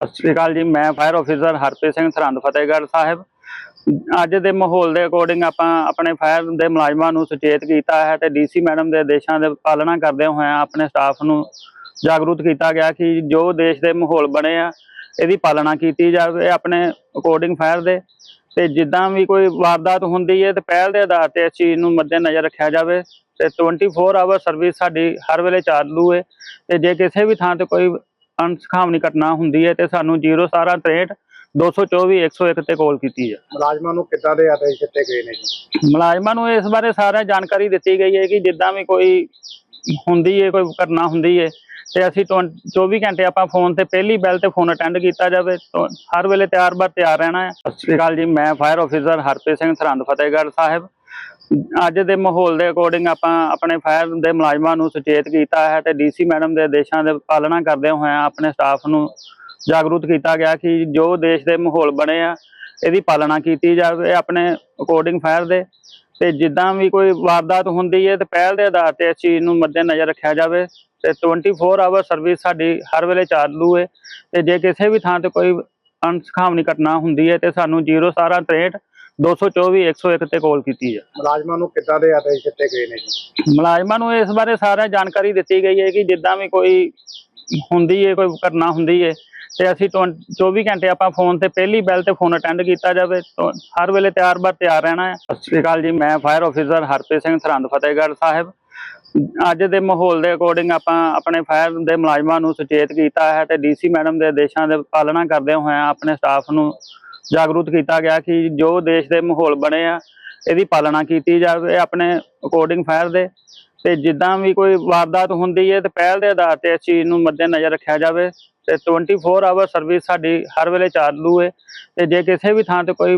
ਸਤਿ ਸ਼੍ਰੀ ਅਕਾਲ ਜੀ, ਮੈਂ ਫਾਇਰ ਆਫੀਸਰ ਹਰਪ੍ਰੀਤ ਸਿੰਘ ਸਰਹੰਦ, ਫਤਿਹਗੜ੍ਹ ਸਾਹਿਬ। ਅੱਜ ਦੇ ਮਾਹੌਲ ਦੇ ਅਕੋਰਡਿੰਗ ਆਪਾਂ ਆਪਣੇ ਫਾਇਰ ਦੇ ਮੁਲਾਜ਼ਮਾਂ ਨੂੰ ਸੁਚੇਤ ਕੀਤਾ ਹੈ ਤੇ ਡੀਸੀ ਮੈਡਮ ਦੇ ਆਦੇਸ਼ਾਂ ਦੇ ਪਾਲਣਾ ਕਰਦੇ ਹੋਏ ਆਪਣੇ ਸਟਾਫ ਨੂੰ ਜਾਗਰੂਕ ਕੀਤਾ ਗਿਆ ਕਿ ਜੋ ਦੇਸ਼ ਦੇ ਮਾਹੌਲ ਬਣੇ ਆ, ਇਹਦੀ ਪਾਲਣਾ ਕੀਤੀ ਜਾਵੇ ਆਪਣੇ ਅਕੋਰਡਿੰਗ ਫਾਇਰ ਦੇ। ਤੇ ਜਿੱਦਾਂ ਵੀ ਕੋਈ ਵਾਰਦਾਤ ਹੁੰਦੀ ਹੈ ਤੇ ਪਹਿਲ ਦੇ ਆਧਾਰ ਤੇ ਇਸ ਚੀਜ਼ ਨੂੰ ਮੱਦੇ ਨਜ਼ਰ ਰੱਖਿਆ ਜਾਵੇ ਤੇ 24 ਆਵਰ ਸਰਵਿਸ ਸਾਡੀ ਹਰ ਵੇਲੇ ਚਾਲੂ ਹੈ ਤੇ ਜੇ ਕਿਸੇ ਵੀ ਥਾਂ ਤੇ ਕੋਈ ਅਣਸੁਖਾਵਣੀ ਘਟਨਾ ਹੁੰਦੀ ਹੈ ਤੇ ਸਾਨੂੰ 01763 224 101 ਤੇ ਕਾਲ ਕੀਤੀ ਹੈ। ਮੁਲਾਜ਼ਮਾਂ ਨੂੰ ਕਿੱਦਾਂ ਦੇ ਆਦੇਸ਼ ਦਿੱਤੇ ਗਏ ਨੇ ਜੀ? ਮੁਲਾਜ਼ਮਾਂ ਨੂੰ ਇਸ ਬਾਰੇ ਸਾਰਾ ਜਾਣਕਾਰੀ ਦਿੱਤੀ ਗਈ ਹੈ ਕਿ ਜਿੱਦਾਂ ਵੀ ਕੋਈ ਹੁੰਦੀ ਹੈ ਕੋਈ ਘਟਨਾ ਹੁੰਦੀ ਹੈ ਤੇ ਅਸੀਂ 20 24 ਘੰਟੇ ਆਪਾਂ ਫੋਨ ਤੇ ਪਹਿਲੀ ਬੈਲ ਤੇ ਫੋਨ ਅਟੈਂਡ ਕੀਤਾ ਜਾਵੇ। ਹਰ ਵੇਲੇ ਤਿਆਰ ਬਰ ਤਿਆਰ ਰਹਿਣਾ ਹੈ। ਸਤਿ ਸ਼੍ਰੀ ਅਕਾਲ ਜੀ ਮੈਂ ਫਾਇਰ ਆਫੀਸਰ ਹਰਪ੍ਰੀਤ ਸਿੰਘ ਸਰਹੰਦ ਫਤਿਹਗੜ੍ਹ ਸਾਹਿਬ। ਅੱਜ ਦੇ ਮਾਹੌਲ ਦੇ ਅਕੋਰਡਿੰਗ ਆਪਾਂ ਆਪਣੇ ਫਾਇਰ ਦੇ ਮੁਲਾਜ਼ਮਾਂ ਨੂੰ ਸੁਚੇਤ ਕੀਤਾ ਹੈ ਤੇ ਡੀਸੀ ਮੈਡਮ ਦੇ ਆਦੇਸ਼ਾਂ ਦੇ ਪਾਲਣਾ ਕਰਦੇ ਹੋਏ ਆਪਣੇ ਸਟਾਫ ਨੂੰ ਜਾਗਰੂਕ ਕੀਤਾ ਗਿਆ ਕਿ ਜੋ ਦੇਸ਼ ਦੇ ਮਾਹੌਲ ਬਣੇ ਆ, ਇਹਦੀ ਪਾਲਣਾ ਕੀਤੀ ਜਾਵੇ ਆਪਣੇ ਅਕੋਰਡਿੰਗ ਫਾਇਰ ਦੇ ਤੇ ਜਿੱਦਾਂ ਵੀ ਕੋਈ ਵਾਰਦਾਤ ਹੁੰਦੀ ਹੈ ਤੇ ਪਹਿਲ ਦੇ ਆਧਾਰ ਤੇ ਇਸ ਚੀਜ਼ ਨੂੰ ਮੱਦੇਨਜ਼ਰ ਰੱਖਿਆ ਜਾਵੇ ਤੇ 24 ਆਵਰ ਸਰਵਿਸ ਸਾਡੀ ਹਰ ਵੇਲੇ ਚਾਲੂ ਹੈ ਤੇ ਜੇ ਕਿਸੇ ਵੀ ਥਾਂ ਤੇ ਕੋਈ ਅਣਸੁਖਾਵਣੀ ਘਟਨਾ ਹੁੰਦੀ ਹੈ ਤੇ ਸਾਨੂੰ 01763 224 101 ਤੇ ਕਾਲ ਕੀਤੀ ਹੈ ਮੁਲਾਜ਼ਮਾਂ ਨੂੰ ਕਿੱਦਾਂ ਦੇ ਆਦੇਸ਼ ਦਿੱਤੇ ਗਏ ਨੇ ਜੀ? ਮੁਲਾਜ਼ਮਾਂ ਨੂੰ ਇਸ ਬਾਰੇ ਸਾਰਾ ਜਾਣਕਾਰੀ ਦਿੱਤੀ ਗਈ ਹੈ ਕਿ ਜਿੱਦਾਂ ਵੀ ਕੋਈ ਹੁੰਦੀ ਹੈ ਕੋਈ ਘਟਨਾ ਹੁੰਦੀ ਹੈ ਤੇ ਅਸੀਂ 24 ਘੰਟੇ ਆਪਾਂ ਫੋਨ ਤੇ ਪਹਿਲੀ ਬੈਲ ਤੇ ਫੋਨ ਅਟੈਂਡ ਕੀਤਾ ਜਾਵੇ ਹਰ ਵੇਲੇ ਤਿਆਰ ਬਰ ਤਿਆਰ ਰਹਿਣਾ ਹੈ। ਸਤਿ ਸ਼੍ਰੀ ਅਕਾਲ ਜੀ ਮੈਂ ਫਾਇਰ ਆਫੀਸਰ ਹਰਪ੍ਰੀਤ ਸਿੰਘ ਸਰਹੰਦ ਫਤਿਹਗੜ੍ਹ ਸਾਹਿਬ। ਅੱਜ ਦੇ ਮਾਹੌਲ ਦੇ ਅਕੋਰਡਿੰਗ ਆਪਾਂ ਆਪਣੇ ਫਾਇਰ ਦੇ ਮੁਲਾਜ਼ਮਾਂ ਨੂੰ ਸੁਚੇਤ ਕੀਤਾ ਹੈ ਤੇ ਡੀਸੀ ਮੈਡਮ ਦੇ ਆਦੇਸ਼ਾਂ ਦੇ ਪਾਲਣਾ ਕਰਦੇ ਹੋਏ ਆਪਣੇ ਸਟਾਫ ਨੂੰ ਜਾਗਰੂਕ ਕੀਤਾ ਗਿਆ ਕਿ ਜੋ ਦੇਸ਼ ਦੇ ਮਾਹੌਲ ਬਣੇ ਆ ਇਹਦੀ ਪਾਲਣਾ ਕੀਤੀ ਜਾਵੇ ਆਪਣੇ ਅਕੋਰਡਿੰਗ ਫਾਇਰ ਦੇ। ਤੇ ਜਿੱਦਾਂ ਵੀ ਕੋਈ ਵਾਰਦਾਤ ਹੁੰਦੀ ਹੈ ਤੇ ਪਹਿਲ ਦੇ ਆਧਾਰ ਤੇ ਇਸ ਚੀਜ਼ ਨੂੰ ਮੱਦੇ ਨਜ਼ਰ ਰੱਖਿਆ ਜਾਵੇ ਤੇ 24 ਆਵਰ ਸਰਵਿਸ ਸਾਡੀ ਹਰ ਵੇਲੇ ਚਾਲੂ ਹੈ। ਤੇ ਜੇ ਕਿਸੇ ਵੀ ਥਾਂ ਤੇ ਕੋਈ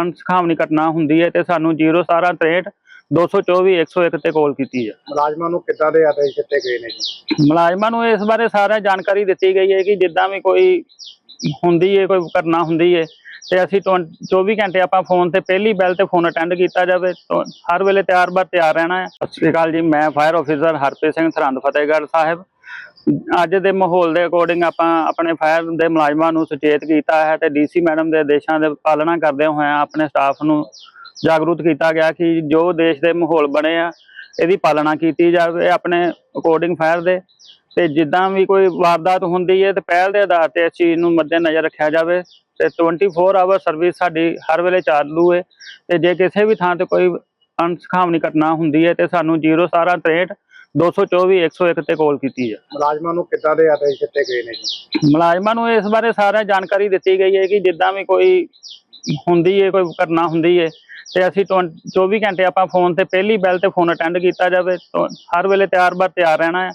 ਅਣਸੁਖਾਵਣੀ ਘਟਨਾ ਹੁੰਦੀ ਹੈ ਤੇ ਸਾਨੂੰ 01763 224 101 ਤੇ ਕਾਲ ਕੀਤੀ ਹੈ। ਮੁਲਾਜ਼ਮਾਂ ਨੂੰ ਕਿੱਦਾਂ ਦੇ ਆਦੇਸ਼ ਦਿੱਤੇ ਗਏ ਨੇ ਜੀ? ਮੁਲਾਜ਼ਮਾਂ ਨੂੰ ਇਸ ਬਾਰੇ ਸਾਰਾ ਜਾਣਕਾਰੀ ਦਿੱਤੀ ਗਈ ਹੈ ਕਿ ਜਿੱਦਾਂ ਵੀ ਕੋਈ ਹੁੰਦੀ ਹੈ ਕੋਈ ਘਟਨਾ ਹੁੰਦੀ ਹੈ ਤੇ ਅਸੀਂ 24 ਘੰਟੇ ਆਪਾਂ ਫੋਨ ਤੇ ਪਹਿਲੀ ਬੈਲ ਤੇ ਫੋਨ ਅਟੈਂਡ ਕੀਤਾ ਜਾਵੇ। ਹਰ ਵੇਲੇ ਤਿਆਰ ਬਾਰ ਤਿਆਰ ਰਹਿਣਾ ਹੈ। ਸਤਿ ਸ਼੍ਰੀ ਅਕਾਲ ਜੀ, ਮੈਂ ਫਾਇਰ ਆਫੀਸਰ ਹਰਪ੍ਰੀਤ ਸਿੰਘ ਸਰਹੰਦ ਫਤਿਹਗੜ੍ਹ ਸਾਹਿਬ। ਅੱਜ ਦੇ ਮਾਹੌਲ ਦੇ ਅਕੋਰਡਿੰਗ ਆਪਾਂ ਆਪਣੇ ਫਾਇਰ ਦੇ ਮੁਲਾਜ਼ਮਾਂ ਨੂੰ ਸੁਚੇਤ ਕੀਤਾ ਹੈ ਤੇ ਡੀਸੀ ਮੈਡਮ ਦੇ ਆਦੇਸ਼ਾਂ ਦੇ ਪਾਲਣਾ ਕਰਦੇ ਹੋਏ ਆਪਣੇ ਸਟਾਫ ਨੂੰ ਜਾਗਰੂਕ ਕੀਤਾ ਗਿਆ ਕਿ ਜੋ ਦੇਸ਼ ਦੇ ਮਾਹੌਲ ਬਣੇ ਆ, ਇਹਦੀ ਪਾਲਣਾ ਕੀਤੀ ਜਾਵੇ ਆਪਣੇ ਅਕੋਰਡਿੰਗ ਫਾਇਰ ਦੇ। ਤੇ ਜਿੱਦਾਂ ਵੀ ਕੋਈ ਵਾਰਦਾਤ ਹੁੰਦੀ ਹੈ ਤੇ ਪਹਿਲ ਦੇ ਆਧਾਰ ਤੇ ਇਸ ਚੀਜ਼ ਨੂੰ ਮੱਦੇ ਨਜ਼ਰ ਰੱਖਿਆ ਜਾਵੇ। ਤੇ 24 ਆਵਰ ਸਰਵਿਸ ਸਾਡੀ ਹਰ ਵੇਲੇ ਚਾਲੂ ਹੈ ਤੇ ਜੇ ਕਿਸੇ ਵੀ ਥਾਂ ਤੇ ਕੋਈ ਅਣਸੁਖਾਵਣੀ ਘਟਨਾ ਹੁੰਦੀ ਹੈ ਤੇ ਸਾਨੂੰ 01763 224 101 ਤੇ ਕਾਲ ਕੀਤੀ ਹੈ ਮੁਲਾਜ਼ਮਾਂ ਨੂੰ ਕਿੱਦਾਂ ਦੇ ਆਦੇਸ਼ ਦਿੱਤੇ ਗਏ ਨੇ ਜੀ? ਮੁਲਾਜ਼ਮਾਂ ਨੂੰ ਇਸ ਬਾਰੇ ਸਾਰਾ ਜਾਣਕਾਰੀ ਦਿੱਤੀ ਗਈ ਹੈ ਕਿ ਜਿੱਦਾਂ ਵੀ ਕੋਈ ਹੁੰਦੀ ਹੈ ਕੋਈ ਘਟਨਾ ਹੁੰਦੀ ਹੈ ਤੇ ਅਸੀਂ 24 ਘੰਟੇ ਆਪਾਂ ਫੋਨ ਤੇ ਪਹਿਲੀ ਬੈਲ ਤੇ ਫੋਨ ਅਟੈਂਡ ਕੀਤਾ ਜਾਵੇ। ਹਰ ਵੇਲੇ ਤਿਆਰ ਬਰ ਤਿਆਰ ਰਹਿਣਾ ਹੈ